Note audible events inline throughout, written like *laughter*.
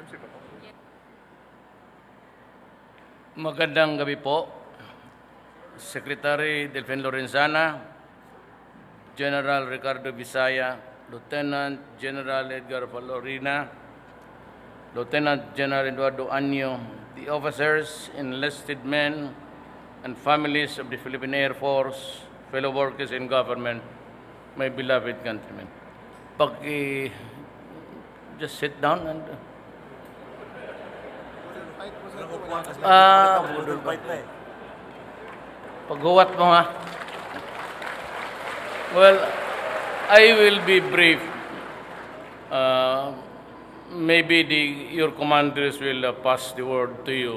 Pa po. Magandang gabi po. Secretary Delfin Lorenzana, General Ricardo Visaya, Lieutenant General Edgar Valorina, Lieutenant General Eduardo Anyo, the officers, enlisted men, and families of the Philippine Air Force, fellow workers in government, my beloved countrymen. Pag just sit down and Ah, paghuwat mo ha. Well, I will be brief. Uh, maybe the, your commanders will uh, pass the word to you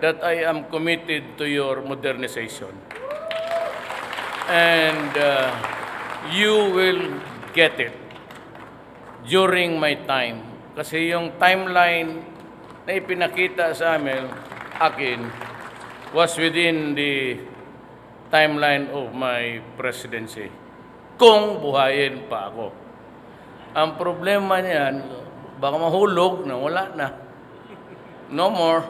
that I am committed to your modernization. And uh, you will get it during my time. Kasi yung timeline na ipinakita sa amin, akin, was within the timeline of my presidency. Kung buhayin pa ako. Ang problema niyan, baka mahulog na wala na. No more.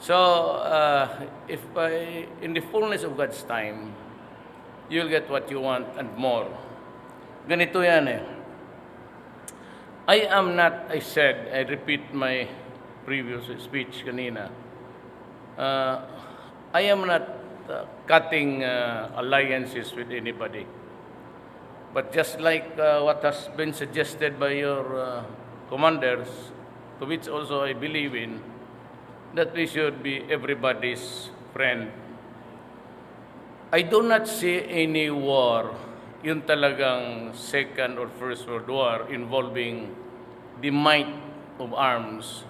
So, uh, if I, in the fullness of God's time, you'll get what you want and more. Ganito yan eh. I am not, I said, I repeat my previous speech kanina. Uh, I am not uh, cutting uh, alliances with anybody. But just like uh, what has been suggested by your uh, commanders, to which also I believe in, that we should be everybody's friend. I do not see any war, yun talagang second or first world war involving the might of arms.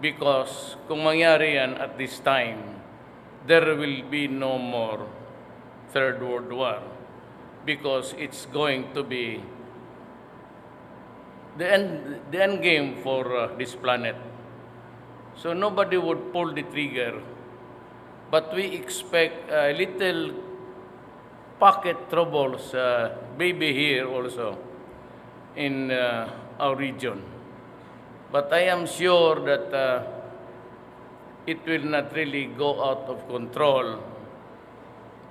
Because kung mangyari yan at this time, there will be no more third world war. Because it's going to be the end, the end game for uh, this planet. So nobody would pull the trigger. But we expect a little pocket troubles, uh, maybe here also, in uh, our region. But I am sure that uh, it will not really go out of control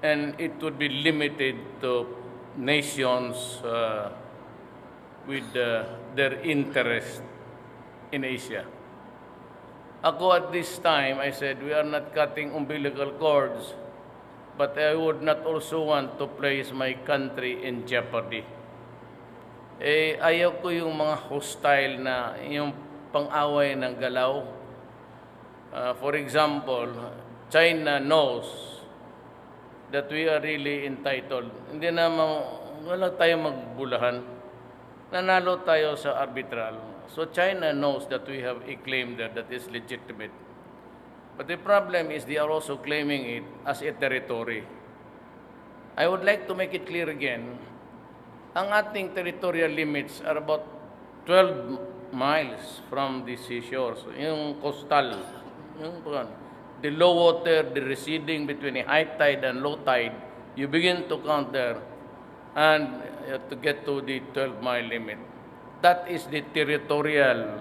and it would be limited to nations uh, with uh, their interest in Asia. Ako at this time, I said, we are not cutting umbilical cords, but I would not also want to place my country in jeopardy. Eh, ayaw ko yung mga hostile na, yung pang-away ng galaw. Uh, for example, China knows that we are really entitled. Hindi naman, wala tayong magbulahan. Nanalo tayo sa arbitral. So China knows that we have a claim there that is legitimate. But the problem is they are also claiming it as a territory. I would like to make it clear again, ang ating territorial limits are about 12 miles from the seashores. Yung coastal, yung the low water, the receding between a high tide and low tide, you begin to count there and have to get to the 12 mile limit. That is the territorial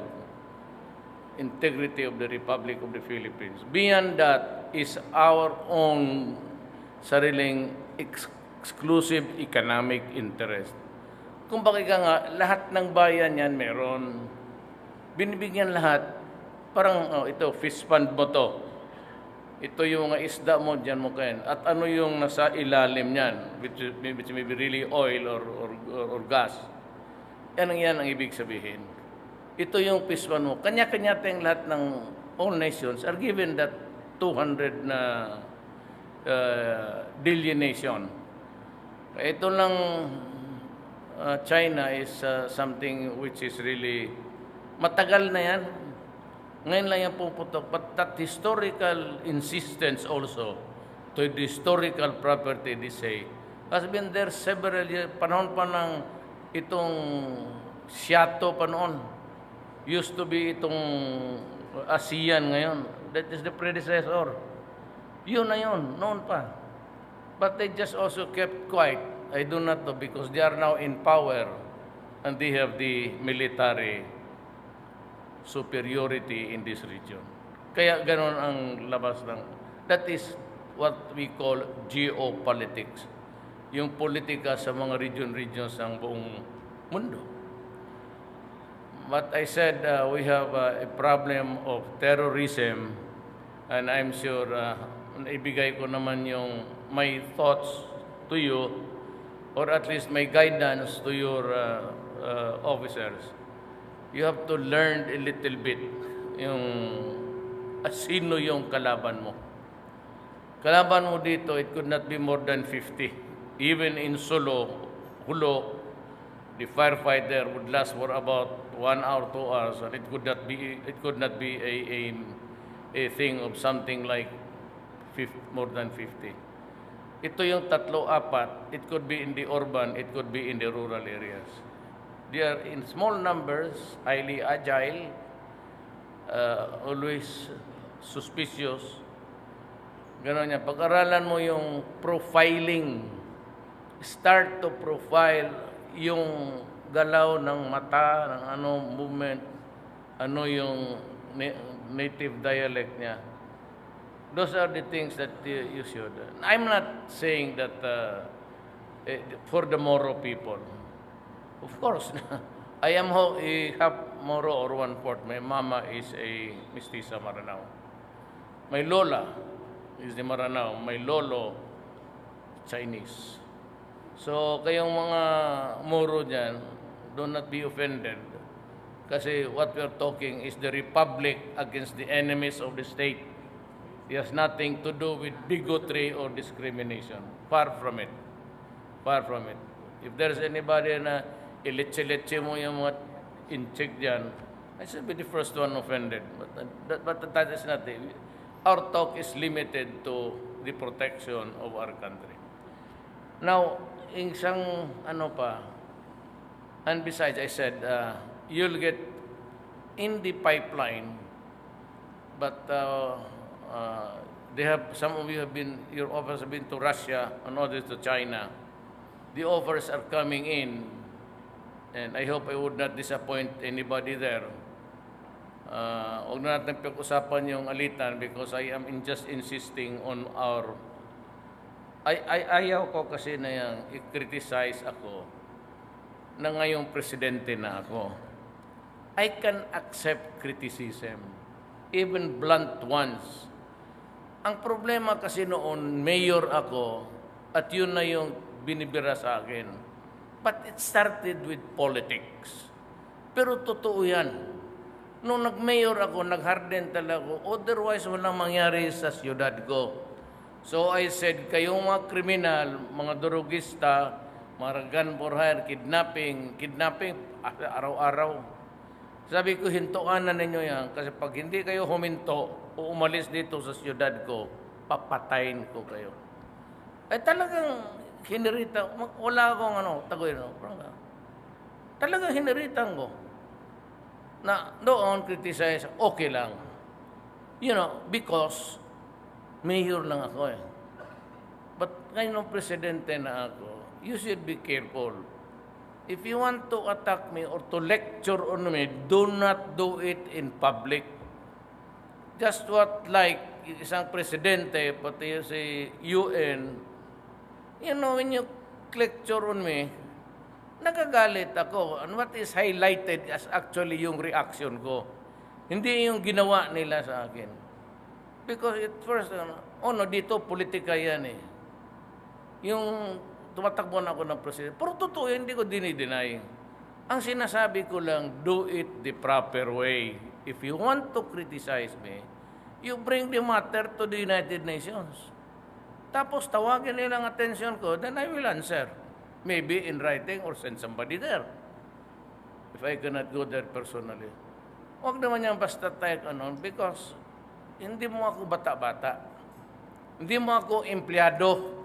integrity of the Republic of the Philippines. Beyond that is our own sariling ex- exclusive economic interest. Kung bakit ka nga, lahat ng bayan yan meron. Binibigyan lahat. Parang, oh, ito, fish fund mo to. Ito yung isda mo, dyan mo kain. At ano yung nasa ilalim niyan, which, which may be really oil or, or, or, or gas. Yan ang yan ang ibig sabihin. Ito yung fish fund mo. Kanya-kanya tayong lahat ng all nations are given that 200 na uh, delineation. Ito lang uh, China is uh, something which is really matagal na yan. Ngayon lang yan puputok. But that historical insistence also to the historical property, they say, has been there several years. Panahon pa ng itong Siato pa noon. Used to be itong ASEAN ngayon. That is the predecessor. Yun na yun, noon pa. But they just also kept quiet. I do not know because they are now in power and they have the military superiority in this region. Kaya ganon ang labas ng... That is what we call geopolitics. Yung politika sa mga region-regions ng buong mundo. But I said uh, we have uh, a problem of terrorism and I'm sure uh, ibigay ko naman yung my thoughts to you or at least my guidance to your uh, uh, officers. You have to learn a little bit yung sino yung kalaban mo. Kalaban mo dito, it could not be more than 50. Even in Solo, Hulo, the firefighter would last for about one hour, two hours, and it could not be it could not be a a, a thing of something like 50, more than 50. Ito yung tatlo, apat. It could be in the urban, it could be in the rural areas. They are in small numbers, highly agile, uh, always suspicious. Ganon yan. Pag-aralan mo yung profiling, start to profile yung galaw ng mata, ng ano, movement, ano yung na- native dialect niya. Those are the things that you, should. I'm not saying that uh, eh, for the Moro people. Of course, *laughs* I am ho, a half Moro or one fourth. My mama is a mestiza Maranao. My lola is the Maranao. My lolo, Chinese. So, kayong mga Moro dyan, do not be offended. Kasi what we're talking is the republic against the enemies of the state. It has nothing to do with bigotry or discrimination. Far from it. Far from it. If there's anybody na ilitse-litse mo yung mga incheck dyan, I should be the first one offended. But uh, that, but that is not it. Our talk is limited to the protection of our country. Now, isang ano pa, and besides, I said, uh, you'll get in the pipeline, but uh, uh, they have, some of you have been, your offers have been to Russia and others to China. The offers are coming in, and I hope I would not disappoint anybody there. Uh, huwag na natin pag-usapan yung alitan because I am in just insisting on our ay, ay, ayaw ko kasi na yung i-criticize ako na ngayong presidente na ako. I can accept criticism, even blunt ones. Ang problema kasi noon, mayor ako, at yun na yung binibira sa akin. But it started with politics. Pero totoo yan. Nung nag-mayor ako, nag-harden talaga ako, otherwise walang mangyari sa siyudad ko. So I said, kayong mga kriminal, mga durugista, mga gun for hire, kidnapping, kidnapping, araw-araw. Sabi ko, hintuan na ninyo yan. Kasi pag hindi kayo huminto o umalis dito sa siyudad ko, papatayin ko kayo. Eh talagang hinirita, wala akong ano, tagoy, no? Talagang hiniritan ko. Na doon criticize, okay lang. You know, because mayor lang ako eh. But ngayon ng presidente na ako, you should be careful. If you want to attack me or to lecture on me, do not do it in public. Just what like isang presidente, pati si UN, you know, when you lecture on me, nagagalit ako. And what is highlighted as actually yung reaction ko. Hindi yung ginawa nila sa akin. Because at first, ano, oh no, dito politika yan eh. Yung tumatakbo na ako ng presidente. Pero totoo, yan, hindi ko dinideny. Ang sinasabi ko lang, do it the proper way. If you want to criticize me, you bring the matter to the United Nations. Tapos tawagin nila ang attention ko, then I will answer. Maybe in writing or send somebody there. If I cannot go there personally. Huwag naman yan basta tayo ano, because hindi mo ako bata-bata. Hindi mo ako empleyado.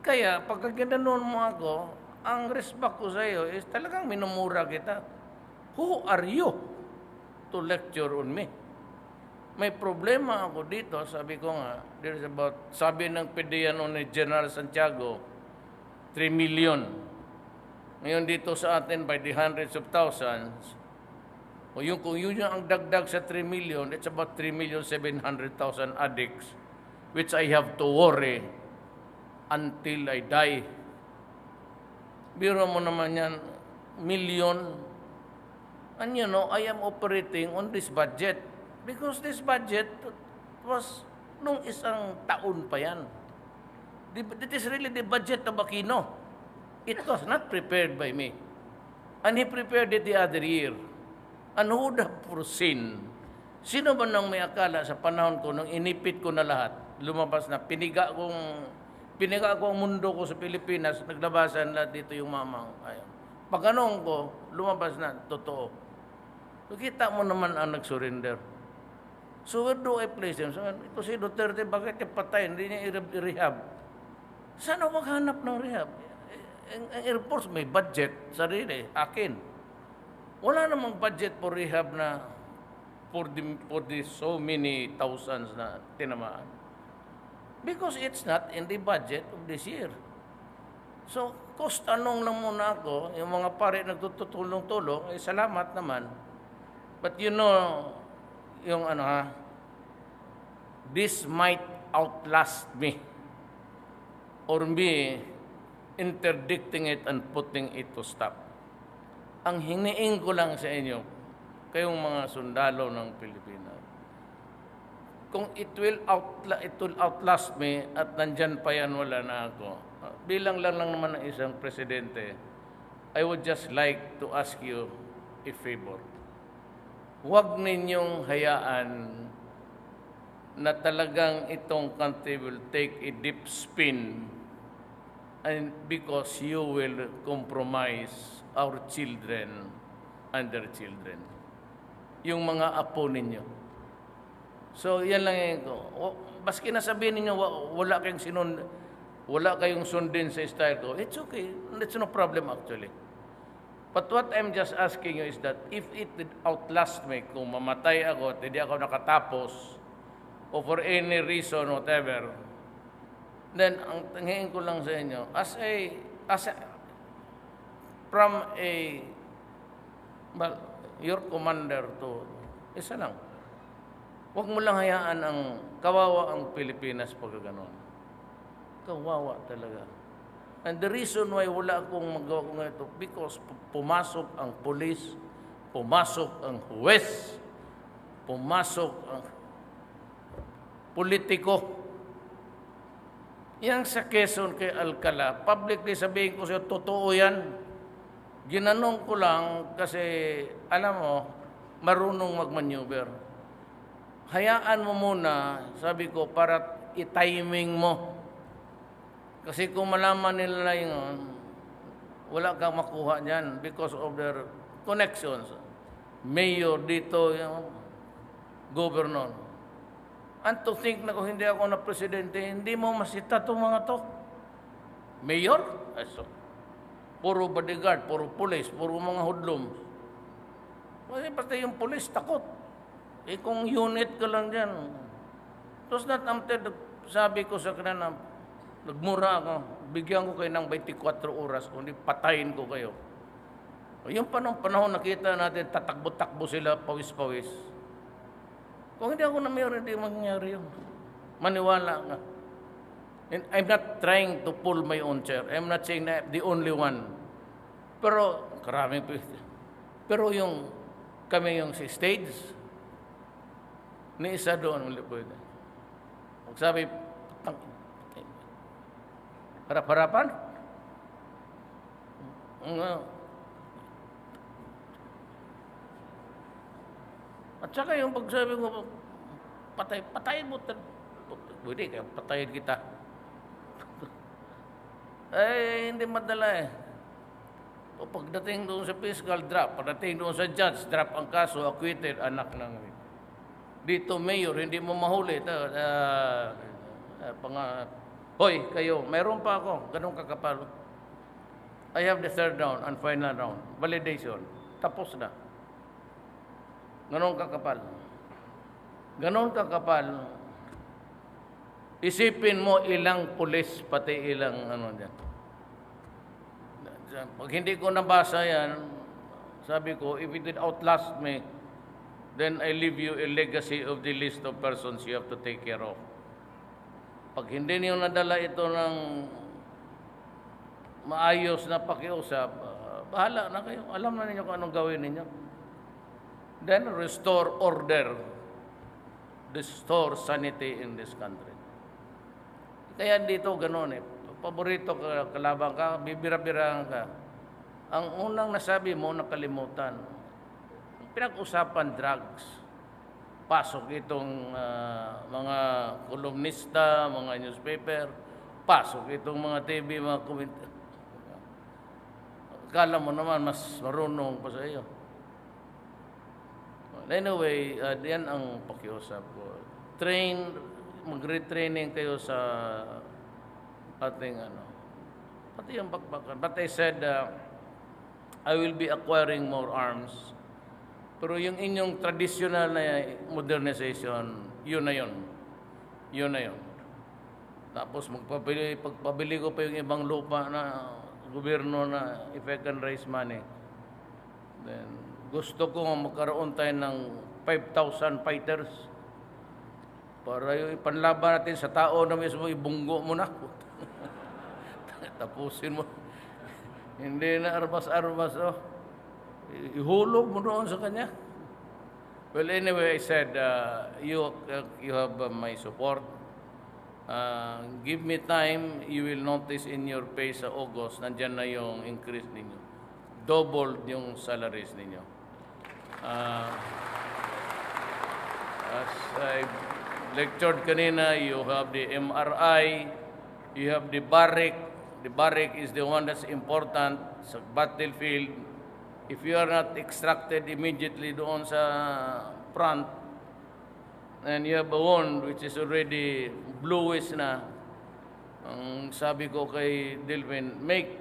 Kaya pagka ginanon mo ako, ang respect ko sa iyo is talagang minumura kita. Who are you to lecture on me? May problema ako dito, sabi ko nga, there's about, sabi ng PDEA noon ni General Santiago, 3 million. Ngayon dito sa atin by the hundreds of thousands, O yung, kung yun yung ang dagdag sa 3 million, it's about 3 million 700,000 addicts, which I have to worry until I die. Biro mo naman yan, million. And you know, I am operating on this budget because this budget was nung isang taon pa yan. It is really the budget of Aquino. It was not prepared by me. And he prepared it the other year. And who would have foreseen? Sino ba nang may akala sa panahon ko nung inipit ko na lahat, lumabas na, piniga kong, piniga ko ang mundo ko sa Pilipinas, naglabasan lahat dito yung mamang. Ayun. Pag anong ko, lumabas na, totoo. Kita mo naman ang nag-surrender. So where do I place him? So, ito si Duterte, bakit niya patay? Hindi niya i-rehab. Saan ako maghanap ng rehab? Eh, Ang, ang Air Force may budget, sarili, akin. Wala namang budget for rehab na for the, for the so many thousands na tinamaan. Because it's not in the budget of this year. So, cost anong lang muna ako, yung mga pare nagtutulong-tulong, eh, salamat naman. But you know, yung ano ha, this might outlast me or me interdicting it and putting it to stop. Ang hiniing ko lang sa inyo, kayong mga sundalo ng Pilipinas, kung it will, outla, it will outlast me at nandyan pa yan, wala na ako. Bilang lang lang naman ng isang presidente, I would just like to ask you a favor. Huwag ninyong hayaan na talagang itong country will take a deep spin and because you will compromise our children and their children. Yung mga apo ninyo. So, yan lang yung ko. Baski na sabihin ninyo, wa- wala kayong sinun, wala kayong sundin sa style ko, it's okay. It's no problem actually. But what I'm just asking you is that if it did outlast me, kung mamatay ako at hindi ako nakatapos, or for any reason, whatever, then ang tingin ko lang sa inyo, as a, as a, from a, well, your commander to, isa lang. Huwag mo lang hayaan ang kawawa ang Pilipinas pag gano'n. Kawawa talaga. And the reason why wala akong magawa ko ito, because pu- pumasok ang polis, pumasok ang huwes, pumasok ang politiko. Yang sa Quezon kay Alcala, publicly sabihin ko siya, totoo yan. Ginanong ko lang kasi, alam mo, marunong magmaneuver. Hayaan mo muna, sabi ko, para i-timing mo. Kasi kung malaman nila yun, wala kang makuha niyan because of their connections. Mayor dito, yung governor. And to think na kung hindi ako na presidente, hindi mo masita itong mga to. Mayor? Eso. Puro bodyguard, puro police, puro mga hoodlums. Kasi pati yung police, takot. Eh kung unit ka lang dyan. Tapos not until, sabi ko sa kanila, nagmura ako, bigyan ko kayo ng 24 oras, kundi patayin ko kayo. O, Yung panahon, panahon nakita natin, tatakbo-takbo sila, pawis-pawis. Kung hindi ako na mayor, hindi mangyayari yun. Maniwala nga. And I'm not trying to pull my own chair. I'm not saying na I'm the only one. Pero, karaming. Pero yung, kami yung si stage, ni isa doon, wala pwede. Sabi, harap-harapan? At saka yung pagsabi ko, patay, patayin mo. Pwede kaya patayin kita. *laughs* eh, hindi madala eh. O pagdating doon sa fiscal, drop. Pagdating doon sa judge, drop ang kaso, acquitted, anak ng... Dito, mayor, hindi mo mahuli. Ito, ah, ah, pang, Hoy, kayo, mayroon pa ako. Ganun kakapal. I have the third round and final round. Validation. Tapos na. Ganon kakapal. Ganon kakapal. Isipin mo ilang pulis, pati ilang ano dyan. Pag hindi ko nabasa yan, sabi ko, if it did outlast me, then I leave you a legacy of the list of persons you have to take care of. Pag hindi niyo nadala ito ng maayos na pakiusap, ah, bahala na kayo. Alam na ninyo kung anong gawin ninyo. Then restore order. Restore sanity in this country. Kaya dito ganoon eh. Paborito ka, kalabang ka, bibira-birang ka. Ang unang nasabi mo, nakalimutan. Pinag-usapan drugs. Pasok itong ah, mga kolumnista, mga newspaper. Pasok itong mga TV, mga comment. Kala mo naman, mas marunong pa sa iyo. Anyway, uh, yan ang pakiusap ko. Train, mag-retraining kayo sa ating ano. Pati yung bakbakan. But I said, uh, I will be acquiring more arms. Pero yung inyong traditional na modernization, yun na yun. Yun na yun. Tapos magpabili, pagpabili ko pa yung ibang lupa na gobyerno na if I can raise money. Then, gusto ko magkaroon tayo ng 5,000 fighters para yung ipanlaban natin sa tao na mismo ibunggo mo na. *laughs* Tapusin mo. *laughs* Hindi na arbas-arbas, oh. Ihulog mo doon sa kanya. Well, anyway, I said, uh, you, uh, you have uh, my support. Uh, give me time, you will notice in your pay sa August, nandyan na yung increase ninyo. Double yung salaries ninyo. Uh, as I lectured kanina, you have the MRI, you have the barrack. The barrack is the one that's important sa battlefield. If you are not extracted immediately doon sa front, and you have a wound which is already bluish na, ang sabi ko kay Dilwin, make,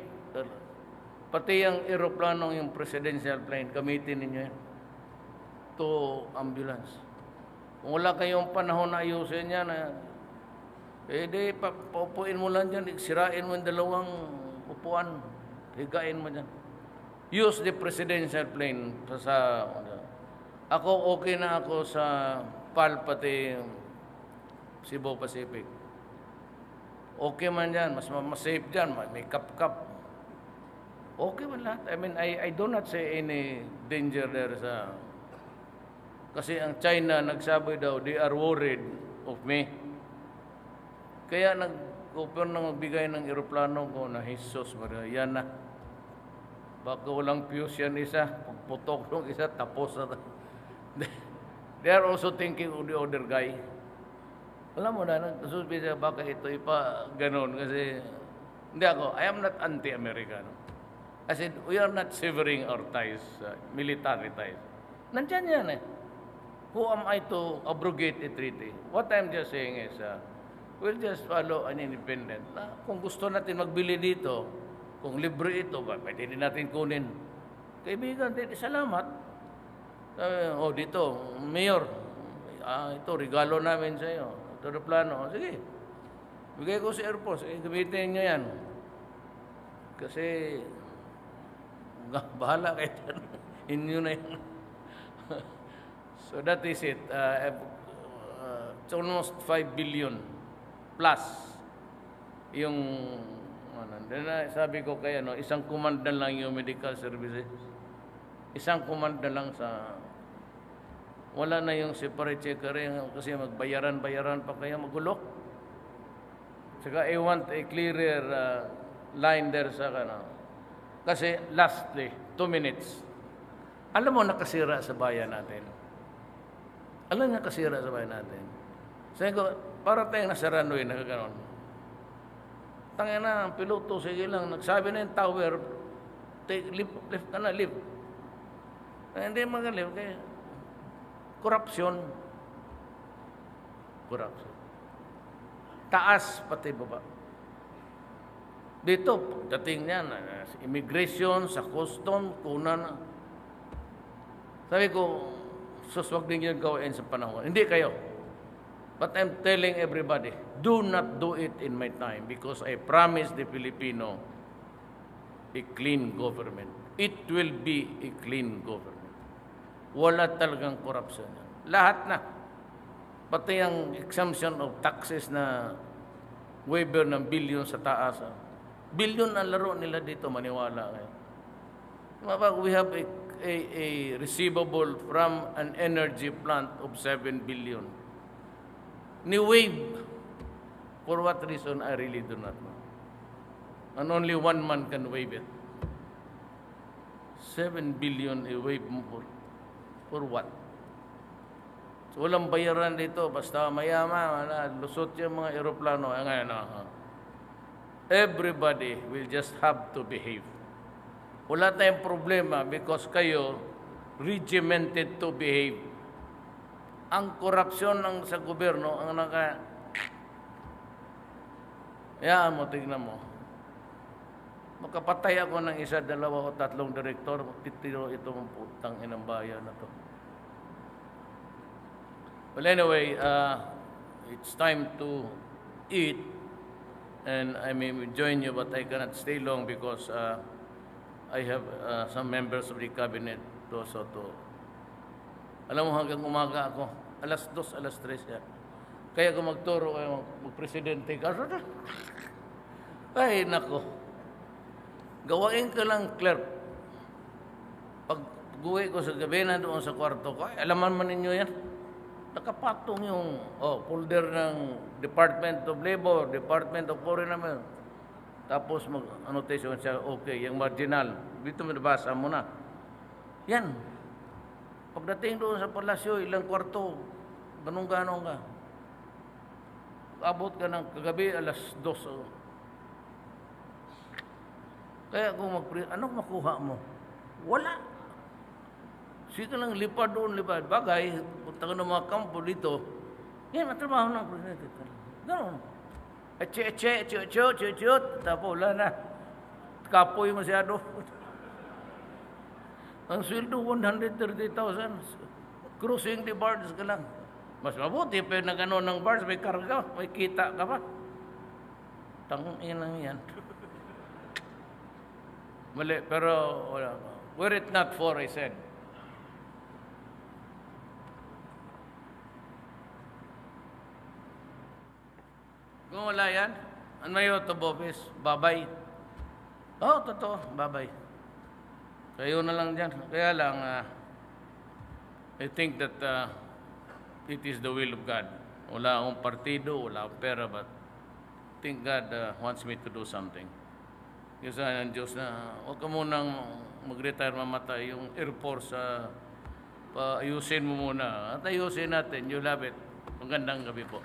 pati yung aeroplanong yung presidential plane, gamitin ninyo yan to ambulance. Kung wala kayong panahon na ayusin yan, eh, eh di, pa, paupuin mo lang dyan, sirain mo yung dalawang upuan, higain mo dyan. Use the presidential plane sa, sa ako okay na ako sa PAL pati Cebu Pacific. Okay man yan, mas, mas safe dyan, may kap-kap. Okay man lahat. I mean, I, I do not say any danger there sa... Kasi ang China nagsabi daw, they are worried of me. Kaya nag-offer na magbigay ng eroplano ko na Jesus, Maria, yan na. Baka walang fuse isa, pagputok ng isa, tapos na. *laughs* They are also thinking of the other guy. Alam mo na, nagsusabi siya, baka ito ipa ganon kasi hindi ako, I am not anti-American. I said, we are not severing our ties, uh, military ties. Nandyan yan eh. Who am I to abrogate a treaty? What I'm just saying is, uh, we'll just follow an independent. Na kung gusto natin magbili dito, kung libre ito, ba, pwede din natin kunin. Kaibigan, salamat. Uh, oh, dito, Mayor, ah, ito, regalo namin sa iyo. Ito na plano. Sige, bigay ko sa Air Force. Eh, gamitin nyo yan. Kasi, *laughs* bahala kayo dyan. *laughs* Inyo na yan. *laughs* so that is it. Uh, uh, it's almost 5 billion plus yung then, uh, sabi ko kaya no, isang kumanda lang yung medical services. Isang kumanda lang sa wala na yung separate checker yung- kasi magbayaran-bayaran pa kaya magulo. Saka I want a clearer uh, line there sa ano. Kasi lastly, two minutes. Alam mo nakasira sa bayan natin. Alam nakasira sa bayan natin. Sabi ko, para tayong nasa runway, nakaganon. Tangin na, piloto, sige lang, nagsabi na yung tower, take, lift, lift ka na, lift. Eh, hindi mag-lift, kaya korupsyon. Korupsyon. Taas pati baba. Dito, pagdating niyan, uh, sa immigration, sa custom, kuna na. Sabi ko, sus, wag din yun gawin sa panahon. Hindi kayo. But I'm telling everybody, do not do it in my time because I promise the Filipino a clean government. It will be a clean government. wala talagang corruption. Lahat na. Pati ang exemption of taxes na waiver ng billion sa taas. ah. Billion ang laro nila dito, maniwala kayo. We have a, a, a receivable from an energy plant of 7 billion. Ni-waive. For what reason, I really do not know. And only one man can waive it. 7 billion i-waive mo for, for what? So, walang bayaran dito. Basta mayaman, wala, lusot yung mga aeroplano. Eh, ngayon, ah, everybody will just have to behave. Wala tayong problema because kayo regimented to behave. Ang korupsyon ng sa gobyerno ang naka Yan mo, tignan mo. Makapatay ako ng isa, dalawa o tatlong direktor, titiro itong putang inang bayan na to. Well, anyway, uh, it's time to eat. And I may join you, but I cannot stay long because uh, I have uh, some members of the cabinet also to... Alam mo, hanggang umaga ako. Alas dos, alas tres yan. Kaya kung magturo kayo, mag-presidente ka, *laughs* ay, nako. Gawain ka lang, clerk. Pag uwi ko sa gabi na doon sa kwarto ko, ay, alaman man ninyo yan. Nakapatong yung oh, folder ng Department of Labor, Department of Foreign Affairs. Tapos mag-annotation siya, okay, yung marginal. Dito mo nabasa mo na. Yan. Pagdating doon sa palasyo, ilang kwarto, ganong-ganong ka. Abot ka ng kagabi, alas dos. oh. Kaya kung mag anong makuha mo? Wala. Sige lang lipad doon, lipad. Bagay, punta ka ng mga kampo dito. Yan, ang trabaho ng presidente. Ganon. Eche, eche, eche, eche, eche, eche, tapos wala na. Kapoy masyado. Ang sweldo, 130,000. Cruising the bars ka lang. Mas mabuti pa na gano'n ng bars, may karga, may kita ka pa. Tang inang yan. Mali, pero wala. Were it not for, I said. Kung wala yan, ano yun to Bobis? Babay. Oo, oh, totoo, babay. Kayo na lang dyan. Kaya lang, ah, I think that ah, it is the will of God. Wala akong partido, wala akong pera, but I think God ah, wants me to do something. Kasi ng Diyos na, huwag ka munang mag-retire mamatay. Yung Air Force, ah, paayusin mo muna. At ayusin natin, you love it. Magandang gabi po.